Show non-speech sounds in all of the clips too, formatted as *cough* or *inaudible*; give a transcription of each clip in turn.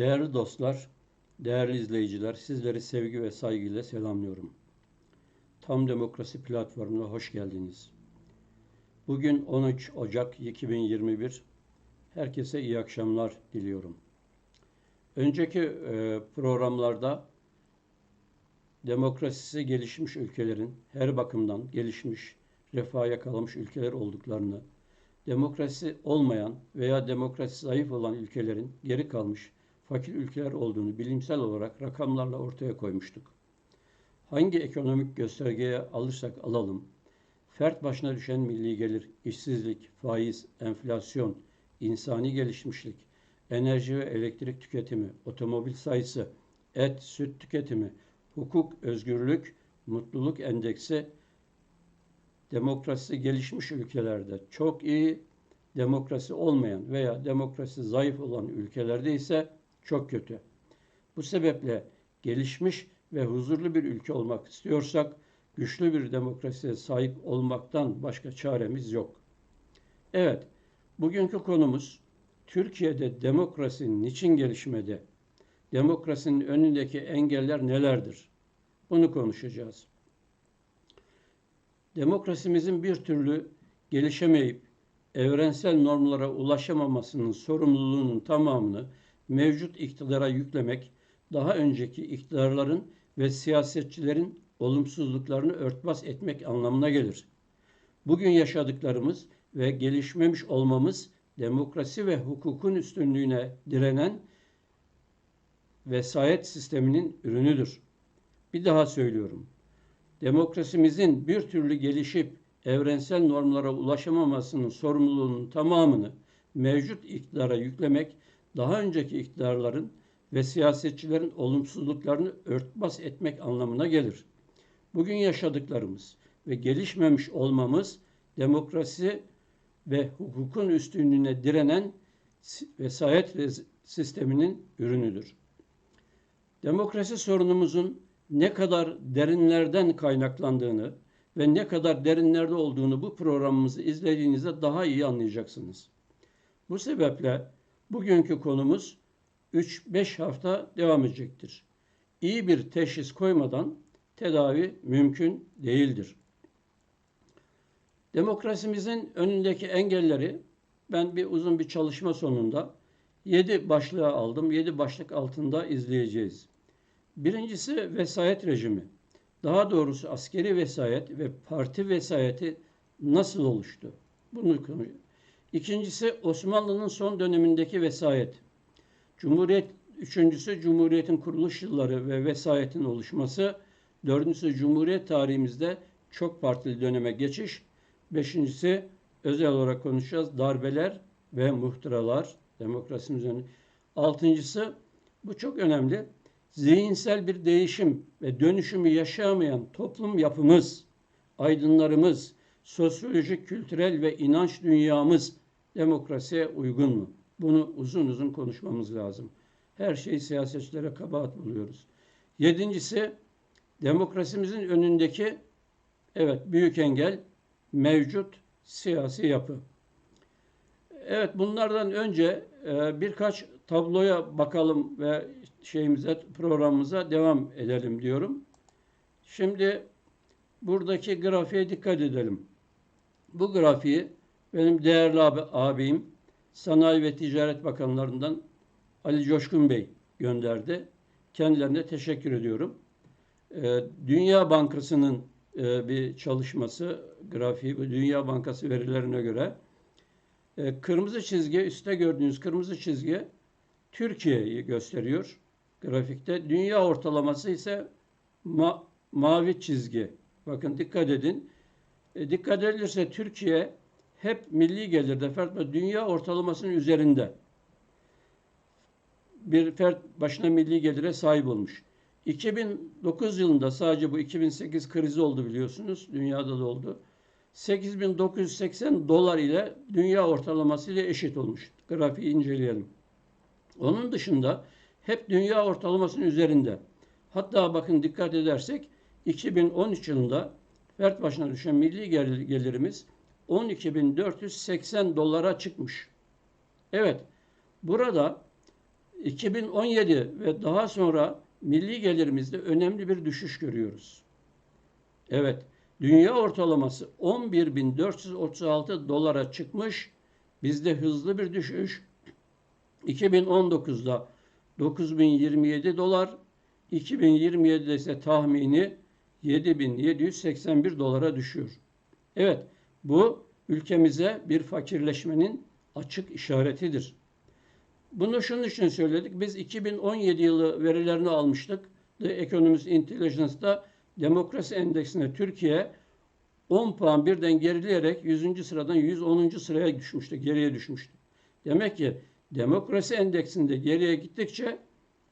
Değerli dostlar, değerli izleyiciler, sizleri sevgi ve saygıyla selamlıyorum. Tam Demokrasi platformuna hoş geldiniz. Bugün 13 Ocak 2021. Herkese iyi akşamlar diliyorum. Önceki e, programlarda demokrasisi gelişmiş ülkelerin her bakımdan gelişmiş, refaha yakalamış ülkeler olduklarını, demokrasi olmayan veya demokrasi zayıf olan ülkelerin geri kalmış, fakir ülkeler olduğunu bilimsel olarak rakamlarla ortaya koymuştuk. Hangi ekonomik göstergeye alırsak alalım, fert başına düşen milli gelir, işsizlik, faiz, enflasyon, insani gelişmişlik, enerji ve elektrik tüketimi, otomobil sayısı, et, süt tüketimi, hukuk, özgürlük, mutluluk endeksi demokrasi gelişmiş ülkelerde çok iyi, demokrasi olmayan veya demokrasi zayıf olan ülkelerde ise çok kötü. Bu sebeple gelişmiş ve huzurlu bir ülke olmak istiyorsak güçlü bir demokrasiye sahip olmaktan başka çaremiz yok. Evet, bugünkü konumuz Türkiye'de demokrasi niçin gelişmedi? Demokrasinin önündeki engeller nelerdir? Bunu konuşacağız. Demokrasimizin bir türlü gelişemeyip evrensel normlara ulaşamamasının sorumluluğunun tamamını mevcut iktidara yüklemek, daha önceki iktidarların ve siyasetçilerin olumsuzluklarını örtbas etmek anlamına gelir. Bugün yaşadıklarımız ve gelişmemiş olmamız demokrasi ve hukukun üstünlüğüne direnen vesayet sisteminin ürünüdür. Bir daha söylüyorum. Demokrasimizin bir türlü gelişip evrensel normlara ulaşamamasının sorumluluğunun tamamını mevcut iktidara yüklemek, daha önceki iktidarların ve siyasetçilerin olumsuzluklarını örtbas etmek anlamına gelir. Bugün yaşadıklarımız ve gelişmemiş olmamız demokrasi ve hukukun üstünlüğüne direnen vesayet sisteminin ürünüdür. Demokrasi sorunumuzun ne kadar derinlerden kaynaklandığını ve ne kadar derinlerde olduğunu bu programımızı izlediğinizde daha iyi anlayacaksınız. Bu sebeple bugünkü konumuz 3-5 hafta devam edecektir. İyi bir teşhis koymadan tedavi mümkün değildir. Demokrasimizin önündeki engelleri ben bir uzun bir çalışma sonunda 7 başlığa aldım. 7 başlık altında izleyeceğiz. Birincisi vesayet rejimi. Daha doğrusu askeri vesayet ve parti vesayeti nasıl oluştu? Bunu. İkincisi Osmanlı'nın son dönemindeki vesayet. Cumhuriyet, üçüncüsü Cumhuriyet'in kuruluş yılları ve vesayetin oluşması. Dördüncüsü Cumhuriyet tarihimizde çok partili döneme geçiş. Beşincisi özel olarak konuşacağız darbeler ve muhtıralar demokrasimizin. Altıncısı bu çok önemli zihinsel bir değişim ve dönüşümü yaşayamayan toplum yapımız, aydınlarımız, sosyolojik, kültürel ve inanç dünyamız demokrasiye uygun mu? Bunu uzun uzun konuşmamız lazım. Her şeyi siyasetçilere kabahat buluyoruz. Yedincisi, demokrasimizin önündeki evet büyük engel mevcut siyasi yapı. Evet bunlardan önce e, birkaç tabloya bakalım ve şeyimize programımıza devam edelim diyorum. Şimdi buradaki grafiğe dikkat edelim. Bu grafiği benim değerli abi, abim Sanayi ve Ticaret Bakanlarından Ali Coşkun Bey gönderdi. Kendilerine teşekkür ediyorum. Ee, Dünya Bankası'nın e, bir çalışması, grafiği, Dünya Bankası verilerine göre e, kırmızı çizgi, üstte gördüğünüz kırmızı çizgi Türkiye'yi gösteriyor grafikte. Dünya ortalaması ise ma mavi çizgi. Bakın dikkat edin. E, dikkat edilirse Türkiye hep milli gelirde fert dünya ortalamasının üzerinde bir fert başına milli gelire sahip olmuş. 2009 yılında sadece bu 2008 krizi oldu biliyorsunuz. Dünyada da oldu. 8980 dolar ile dünya ortalaması ile eşit olmuş. Grafiği inceleyelim. Onun dışında hep dünya ortalamasının üzerinde. Hatta bakın dikkat edersek 2013 yılında fert başına düşen milli gelirimiz 12.480 dolara çıkmış. Evet, burada 2017 ve daha sonra milli gelirimizde önemli bir düşüş görüyoruz. Evet, dünya ortalaması 11.436 dolara çıkmış. Bizde hızlı bir düşüş. 2019'da 9027 dolar, 2027'de ise tahmini 7781 dolara düşüyor. Evet, bu ülkemize bir fakirleşmenin açık işaretidir. Bunu şunun için söyledik. Biz 2017 yılı verilerini almıştık. The Economist Intelligence'da demokrasi endeksine Türkiye 10 puan birden gerileyerek 100. sıradan 110. sıraya düşmüştü, geriye düşmüştü. Demek ki demokrasi endeksinde geriye gittikçe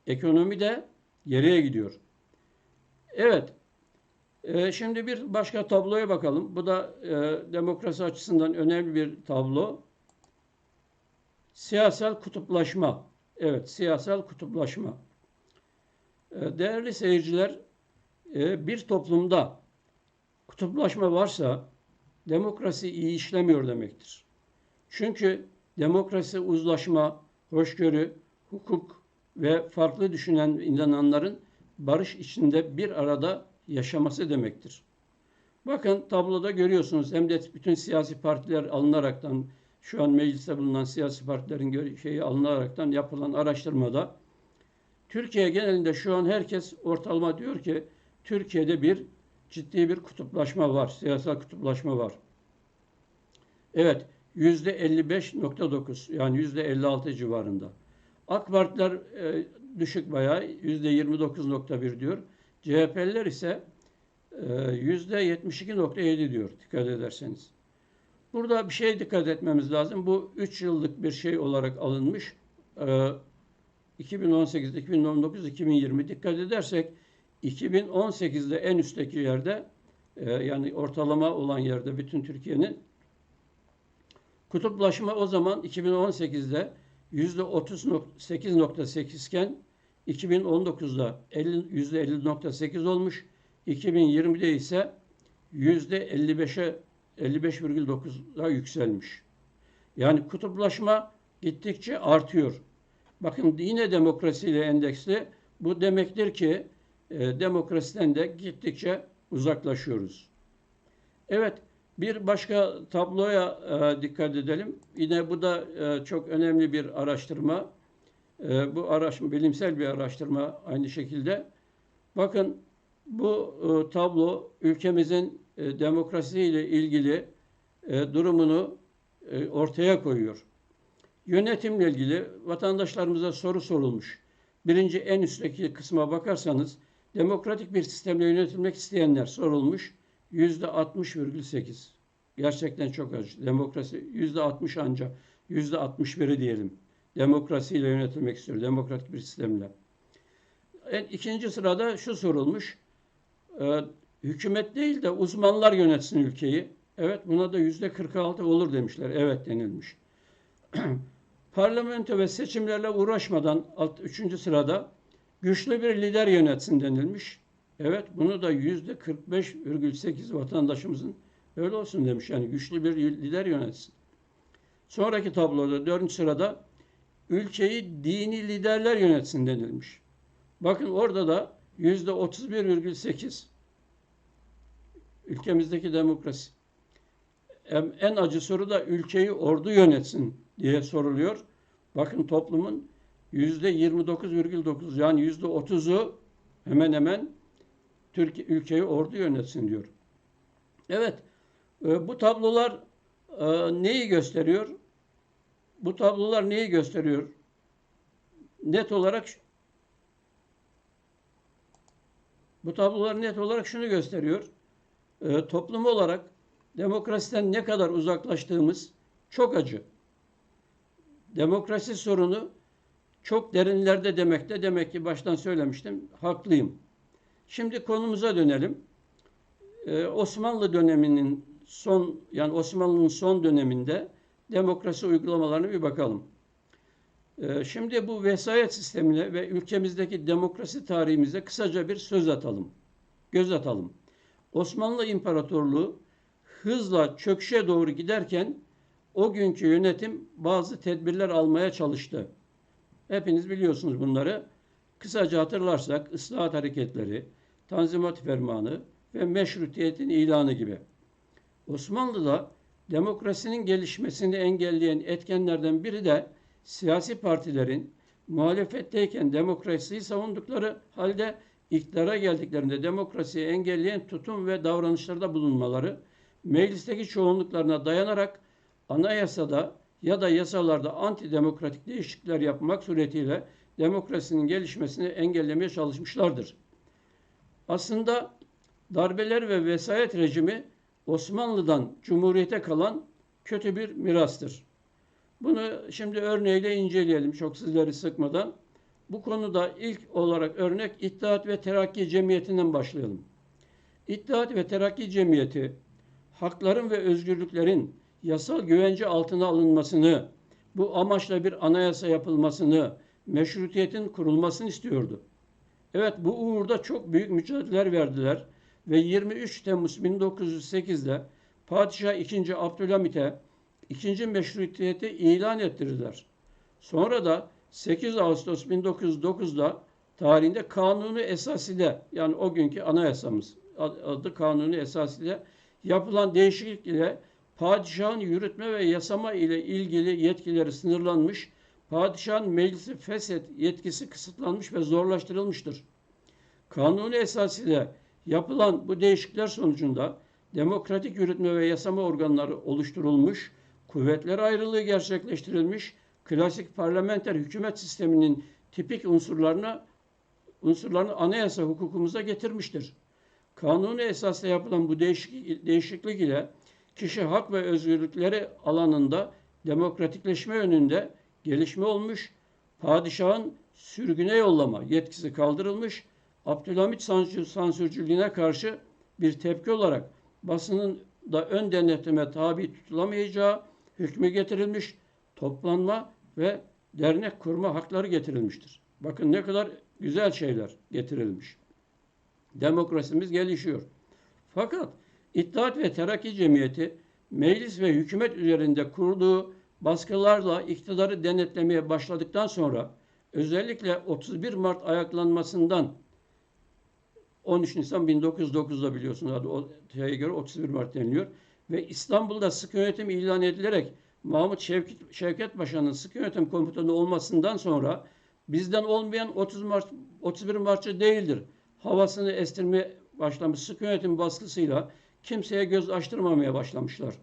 ekonomi de geriye gidiyor. Evet, e, şimdi bir başka tabloya bakalım. Bu da e, demokrasi açısından önemli bir tablo. Siyasal kutuplaşma. Evet, siyasal kutuplaşma. E, değerli seyirciler, e, bir toplumda kutuplaşma varsa demokrasi iyi işlemiyor demektir. Çünkü demokrasi uzlaşma, hoşgörü, hukuk ve farklı düşünen inananların barış içinde bir arada yaşaması demektir. Bakın tabloda görüyorsunuz hem de bütün siyasi partiler alınaraktan şu an mecliste bulunan siyasi partilerin şeyi alınaraktan yapılan araştırmada Türkiye genelinde şu an herkes ortalama diyor ki Türkiye'de bir ciddi bir kutuplaşma var, siyasal kutuplaşma var. Evet, yüzde 55.9 yani yüzde 56 civarında. AK Partiler e, düşük bayağı yüzde 29.1 diyor. CHP'liler ise e, yüzde 72.7 diyor dikkat ederseniz. Burada bir şey dikkat etmemiz lazım. Bu 3 yıllık bir şey olarak alınmış. 2018, 2019, 2020 dikkat edersek 2018'de en üstteki yerde e, yani ortalama olan yerde bütün Türkiye'nin kutuplaşma o zaman 2018'de yüzde 38.8 iken 2019'da yüzde 50.8 olmuş. 2020'de ise yüzde 55'e 55,9'a yükselmiş. Yani kutuplaşma gittikçe artıyor. Bakın yine demokrasiyle endeksli. Bu demektir ki e, demokrasiden de gittikçe uzaklaşıyoruz. Evet, bir başka tabloya e, dikkat edelim. Yine bu da e, çok önemli bir araştırma. E, bu araştırma bilimsel bir araştırma aynı şekilde. Bakın bu e, tablo ülkemizin e, demokrasiyle ilgili e, durumunu e, ortaya koyuyor. Yönetimle ilgili vatandaşlarımıza soru sorulmuş. Birinci en üstteki kısma bakarsanız demokratik bir sistemle yönetilmek isteyenler sorulmuş. Yüzde 60,8. Gerçekten çok acı. Demokrasi yüzde 60 ancak yüzde 61'i diyelim. Demokrasiyle yönetilmek istiyor. Demokratik bir sistemle. En, ikinci sırada şu sorulmuş. E, hükümet değil de uzmanlar yönetsin ülkeyi. Evet buna da yüzde 46 olur demişler. Evet denilmiş. *clears throat* Parlamento ve seçimlerle uğraşmadan alt, üçüncü sırada güçlü bir lider yönetsin denilmiş. Evet bunu da yüzde 45,8 vatandaşımızın öyle olsun demiş. Yani güçlü bir lider yönetsin. Sonraki tabloda dördüncü sırada ülkeyi dini liderler yönetsin denilmiş. Bakın orada da yüzde 31,8 ülkemizdeki demokrasi. En acı soru da ülkeyi ordu yönetsin diye soruluyor. Bakın toplumun yüzde 29,9 yani yüzde 30'u hemen hemen Türkiye ülkeyi ordu yönetsin diyor. Evet, e, bu tablolar e, neyi gösteriyor? Bu tablolar neyi gösteriyor? Net olarak bu tablolar net olarak şunu gösteriyor. E, toplum olarak demokrasiden ne kadar uzaklaştığımız çok acı. Demokrasi sorunu çok derinlerde demekte. Demek ki baştan söylemiştim. Haklıyım. Şimdi konumuza dönelim. Ee, Osmanlı döneminin son yani Osmanlı'nın son döneminde demokrasi uygulamalarına bir bakalım. Ee, şimdi bu vesayet sistemine ve ülkemizdeki demokrasi tarihimize kısaca bir söz atalım. Göz atalım. Osmanlı İmparatorluğu hızla çöküşe doğru giderken o günkü yönetim bazı tedbirler almaya çalıştı. Hepiniz biliyorsunuz bunları. Kısaca hatırlarsak ıslahat hareketleri, Tanzimat Fermanı ve meşrutiyetin ilanı gibi. Osmanlı'da demokrasinin gelişmesini engelleyen etkenlerden biri de siyasi partilerin muhalefetteyken demokrasiyi savundukları halde iktidara geldiklerinde demokrasiyi engelleyen tutum ve davranışlarda bulunmaları, meclisteki çoğunluklarına dayanarak anayasada ya da yasalarda antidemokratik değişiklikler yapmak suretiyle demokrasinin gelişmesini engellemeye çalışmışlardır. Aslında darbeler ve vesayet rejimi Osmanlı'dan Cumhuriyete kalan kötü bir mirastır. Bunu şimdi örneğiyle inceleyelim çok sizleri sıkmadan. Bu konuda ilk olarak örnek İttihat ve Terakki Cemiyeti'nden başlayalım. İttihat ve Terakki Cemiyeti hakların ve özgürlüklerin yasal güvence altına alınmasını, bu amaçla bir anayasa yapılmasını, meşrutiyetin kurulmasını istiyordu. Evet bu uğurda çok büyük mücadeleler verdiler ve 23 Temmuz 1908'de Padişah II. Abdülhamit'e ikinci meşrutiyeti ilan ettirdiler. Sonra da 8 Ağustos 1909'da tarihinde kanunu esasıyla yani o günkü anayasamız adı kanunu esasıyla yapılan değişiklik ile padişahın yürütme ve yasama ile ilgili yetkileri sınırlanmış, padişahın meclisi feshet yetkisi kısıtlanmış ve zorlaştırılmıştır. Kanunu esasıyla yapılan bu değişiklikler sonucunda demokratik yürütme ve yasama organları oluşturulmuş, kuvvetler ayrılığı gerçekleştirilmiş, klasik parlamenter hükümet sisteminin tipik unsurlarına unsurlarını anayasa hukukumuza getirmiştir. Kanunu esasla yapılan bu değişik, değişiklik ile kişi hak ve özgürlükleri alanında demokratikleşme yönünde gelişme olmuş, padişahın sürgüne yollama yetkisi kaldırılmış, Abdülhamit sansür, sansürcülüğüne karşı bir tepki olarak basının da ön denetime tabi tutulamayacağı hükmü getirilmiş, toplanma ve dernek kurma hakları getirilmiştir. Bakın ne kadar güzel şeyler getirilmiş. Demokrasimiz gelişiyor. Fakat İttihat ve Terakki Cemiyeti meclis ve hükümet üzerinde kurduğu baskılarla iktidarı denetlemeye başladıktan sonra özellikle 31 Mart ayaklanmasından 13 Nisan 1909'da biliyorsunuz adı o şeye göre 31 Mart deniliyor ve İstanbul'da sıkı yönetim ilan edilerek Mahmut Şevket, Şevket Paşa'nın sıkı yönetim komutanı olmasından sonra bizden olmayan 30 Mart 31 Martçı değildir. Havasını estirmeye başlamış sıkı yönetim baskısıyla kimseye göz açtırmamaya başlamışlar.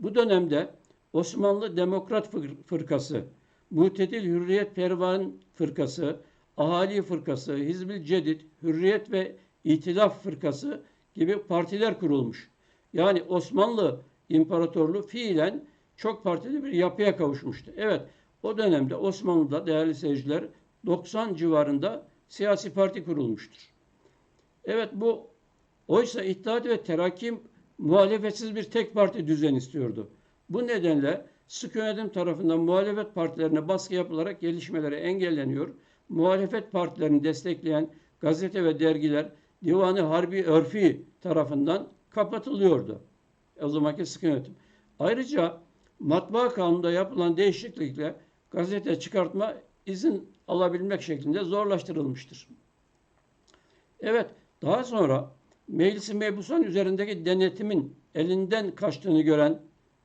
Bu dönemde Osmanlı Demokrat Fırkası, Muhtedil Hürriyet Pervan Fırkası, Ahali Fırkası, Hizbil Cedid, Hürriyet ve İtilaf Fırkası gibi partiler kurulmuş. Yani Osmanlı İmparatorluğu fiilen çok partili bir yapıya kavuşmuştu. Evet, o dönemde Osmanlı'da değerli seyirciler 90 civarında siyasi parti kurulmuştur. Evet bu oysa İttihat ve Terakki muhalefetsiz bir tek parti düzen istiyordu. Bu nedenle sık yönetim tarafından muhalefet partilerine baskı yapılarak gelişmeleri engelleniyor. Muhalefet partilerini destekleyen gazete ve dergiler Divanı Harbi Örfi tarafından kapatılıyordu. O zamanki sıkı yönetim. Ayrıca matbaa kanununda yapılan değişiklikle gazete çıkartma izin alabilmek şeklinde zorlaştırılmıştır. Evet, daha sonra meclisi mebusan üzerindeki denetimin elinden kaçtığını gören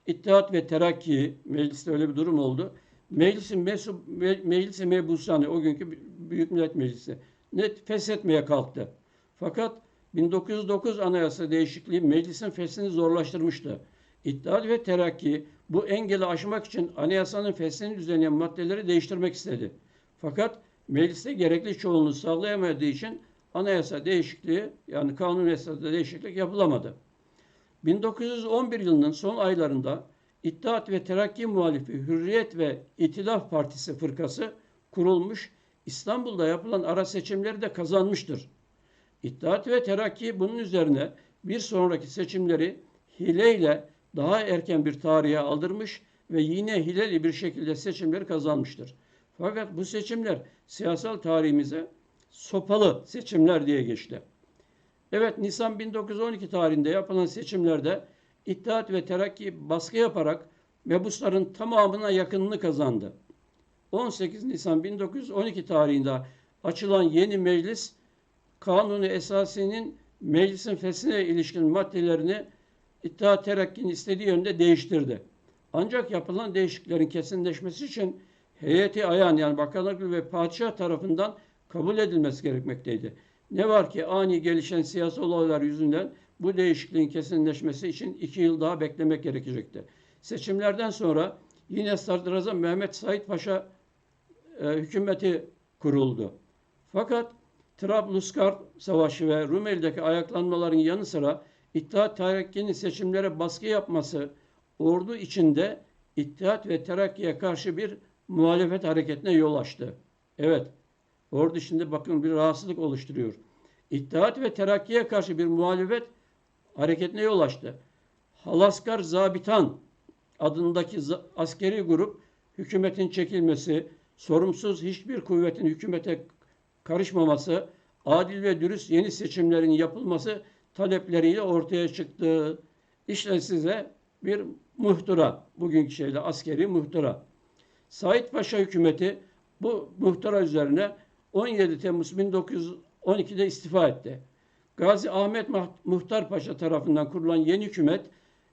İttihat ve Terakki, mecliste öyle bir durum oldu. Meclisin mesup, me, meclisi mebusanı, o günkü Büyük Millet Meclisi, net feshetmeye kalktı. Fakat 1909 Anayasa değişikliği meclisin feshini zorlaştırmıştı. İttihat ve Terakki bu engeli aşmak için anayasanın feshini düzenleyen maddeleri değiştirmek istedi. Fakat mecliste gerekli çoğunluğu sağlayamadığı için anayasa değişikliği yani kanun esasında değişiklik yapılamadı. 1911 yılının son aylarında İttihat ve Terakki muhalifi Hürriyet ve İtilaf Partisi fırkası kurulmuş, İstanbul'da yapılan ara seçimleri de kazanmıştır. İttihat ve Terakki bunun üzerine bir sonraki seçimleri hileyle daha erken bir tarihe aldırmış ve yine hileli bir şekilde seçimleri kazanmıştır. Fakat bu seçimler siyasal tarihimize sopalı seçimler diye geçti. Evet Nisan 1912 tarihinde yapılan seçimlerde İttihat ve Terakki baskı yaparak mebusların tamamına yakınını kazandı. 18 Nisan 1912 tarihinde açılan yeni meclis kanunu esasinin meclisin feshine ilişkin maddelerini İttihat Terakki'nin istediği yönde değiştirdi. Ancak yapılan değişikliklerin kesinleşmesi için heyeti ayan yani bakanlık ve padişah tarafından kabul edilmesi gerekmekteydi. Ne var ki ani gelişen siyasi olaylar yüzünden bu değişikliğin kesinleşmesi için iki yıl daha beklemek gerekecekti. Seçimlerden sonra yine Sadrazam Mehmet Said Paşa e, hükümeti kuruldu. Fakat Trablusgarp Savaşı ve Rumeli'deki ayaklanmaların yanı sıra İttihat Terakki'nin seçimlere baskı yapması ordu içinde İttihat ve Terakki'ye karşı bir muhalefet hareketine yol açtı. Evet, ordu içinde bakın bir rahatsızlık oluşturuyor. İttihat ve Terakki'ye karşı bir muhalefet hareketine yol açtı. Halaskar Zabitan adındaki askeri grup hükümetin çekilmesi, sorumsuz hiçbir kuvvetin hükümete karışmaması, adil ve dürüst yeni seçimlerin yapılması talepleriyle ortaya çıktı. İşte size bir muhtıra, bugünkü şeyle askeri muhtıra. Said Paşa hükümeti bu muhtıra üzerine 17 Temmuz 1912'de istifa etti. Gazi Ahmet Muhtar Paşa tarafından kurulan yeni hükümet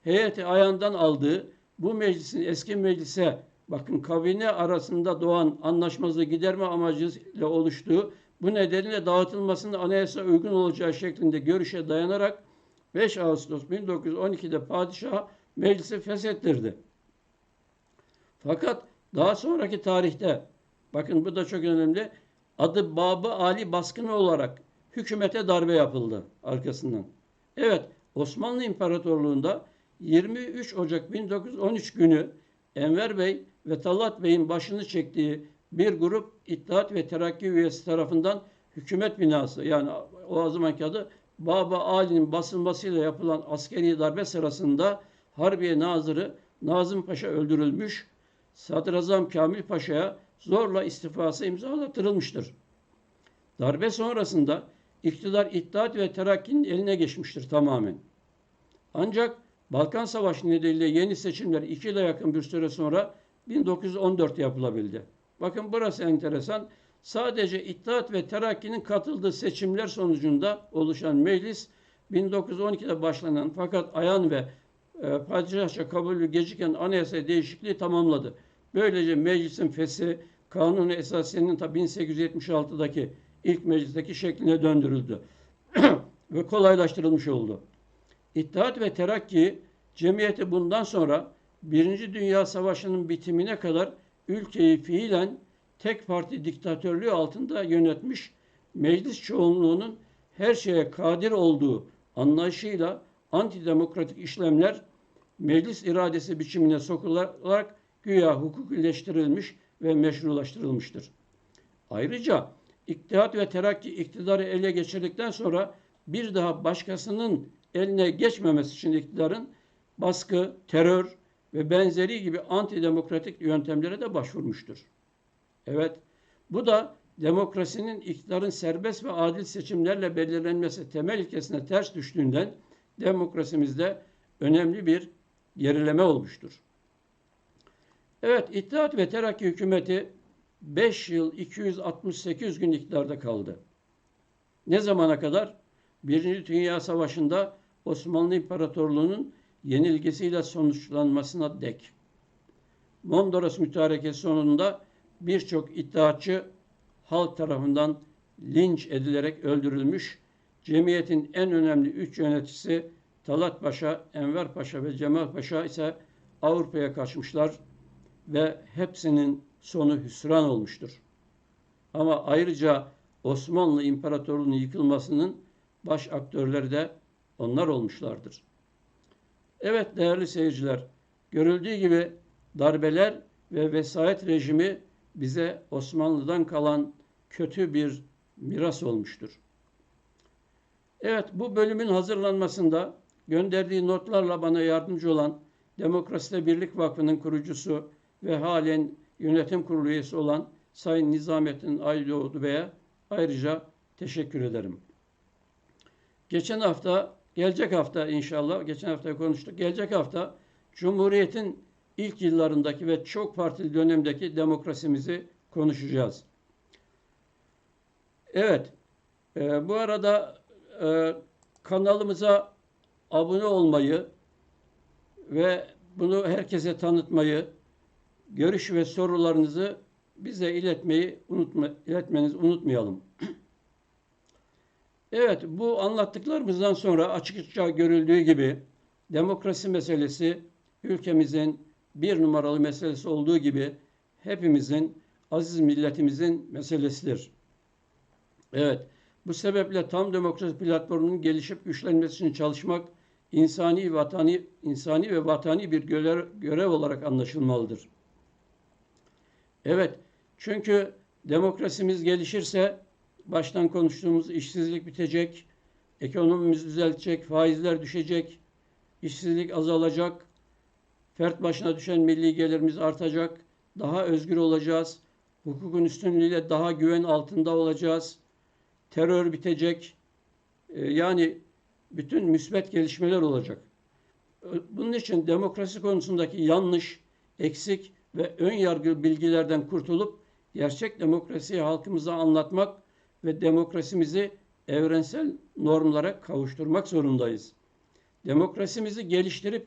heyeti ayağından aldığı bu meclisin eski meclise bakın kabine arasında doğan anlaşmazlığı giderme amacıyla oluştuğu bu nedenle dağıtılmasının anayasa uygun olacağı şeklinde görüşe dayanarak 5 Ağustos 1912'de padişah meclisi feshettirdi. Fakat daha sonraki tarihte bakın bu da çok önemli adı Babı Ali baskını olarak hükümete darbe yapıldı arkasından. Evet Osmanlı İmparatorluğu'nda 23 Ocak 1913 günü Enver Bey ve Talat Bey'in başını çektiği bir grup İttihat ve Terakki üyesi tarafından hükümet binası yani o zamanki adı Baba Ali'nin basılmasıyla yapılan askeri darbe sırasında Harbiye Nazırı Nazım Paşa öldürülmüş, Sadrazam Kamil Paşa'ya zorla istifası imzalattırılmıştır. Darbe sonrasında iktidar İttihat ve Terakki'nin eline geçmiştir tamamen. Ancak Balkan Savaşı nedeniyle yeni seçimler iki yıla yakın bir süre sonra 1914 yapılabildi. Bakın burası enteresan. Sadece İttihat ve Terakki'nin katıldığı seçimler sonucunda oluşan meclis 1912'de başlanan fakat ayan ve e, padişahça kabulü geciken anayasa değişikliği tamamladı. Böylece meclisin feshi kanunu esasiyenin ta 1876'daki ilk meclisteki şekline döndürüldü *clears throat* ve kolaylaştırılmış oldu. İttihat ve Terakki cemiyeti bundan sonra Birinci Dünya Savaşı'nın bitimine kadar ülkeyi fiilen tek parti diktatörlüğü altında yönetmiş, meclis çoğunluğunun her şeye kadir olduğu anlayışıyla antidemokratik işlemler meclis iradesi biçimine sokularak güya hukukileştirilmiş ve meşrulaştırılmıştır. Ayrıca İttihat ve Terakki iktidarı ele geçirdikten sonra bir daha başkasının eline geçmemesi için iktidarın baskı, terör ve benzeri gibi antidemokratik yöntemlere de başvurmuştur. Evet, bu da demokrasinin iktidarın serbest ve adil seçimlerle belirlenmesi temel ilkesine ters düştüğünden demokrasimizde önemli bir gerileme olmuştur. Evet, İttihat ve Terakki hükümeti 5 yıl 268 gün iktidarda kaldı. Ne zamana kadar? Birinci Dünya Savaşı'nda Osmanlı İmparatorluğu'nun yenilgisiyle sonuçlanmasına dek. Mondros mütarekesi sonunda birçok iddiaçı halk tarafından linç edilerek öldürülmüş. Cemiyetin en önemli üç yöneticisi Talat Paşa, Enver Paşa ve Cemal Paşa ise Avrupa'ya kaçmışlar ve hepsinin sonu hüsran olmuştur. Ama ayrıca Osmanlı İmparatorluğu'nun yıkılmasının baş aktörleri de onlar olmuşlardır. Evet değerli seyirciler, görüldüğü gibi darbeler ve vesayet rejimi bize Osmanlı'dan kalan kötü bir miras olmuştur. Evet bu bölümün hazırlanmasında gönderdiği notlarla bana yardımcı olan Demokraside Birlik Vakfı'nın kurucusu ve halen yönetim kurulu üyesi olan Sayın Nizamettin Aydoğdu Bey'e ayrıca teşekkür ederim. Geçen hafta, gelecek hafta inşallah, geçen hafta konuştuk. Gelecek hafta Cumhuriyet'in ilk yıllarındaki ve çok partili dönemdeki demokrasimizi konuşacağız. Evet, e, bu arada e, kanalımıza abone olmayı ve bunu herkese tanıtmayı, görüş ve sorularınızı bize iletmeyi unutma, iletmenizi unutmayalım. Evet, bu anlattıklarımızdan sonra açıkça görüldüğü gibi demokrasi meselesi ülkemizin bir numaralı meselesi olduğu gibi hepimizin, aziz milletimizin meselesidir. Evet, bu sebeple tam demokrasi platformunun gelişip güçlenmesi için çalışmak insani, vatani, insani ve vatani bir görev, görev olarak anlaşılmalıdır. Evet, çünkü demokrasimiz gelişirse baştan konuştuğumuz işsizlik bitecek, ekonomimiz düzelecek, faizler düşecek, işsizlik azalacak, fert başına düşen milli gelirimiz artacak, daha özgür olacağız, hukukun üstünlüğüyle daha güven altında olacağız, terör bitecek, e, yani bütün müsbet gelişmeler olacak. Bunun için demokrasi konusundaki yanlış, eksik ve ön yargı bilgilerden kurtulup gerçek demokrasiyi halkımıza anlatmak ve demokrasimizi evrensel normlara kavuşturmak zorundayız. Demokrasimizi geliştirip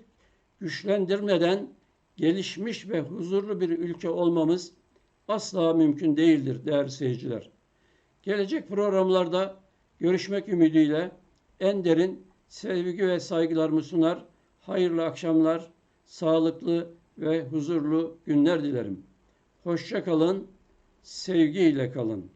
güçlendirmeden gelişmiş ve huzurlu bir ülke olmamız asla mümkün değildir değerli seyirciler. Gelecek programlarda görüşmek ümidiyle en derin sevgi ve saygılarımı sunar. Hayırlı akşamlar, sağlıklı ve huzurlu günler dilerim. Hoşça kalın, sevgiyle kalın.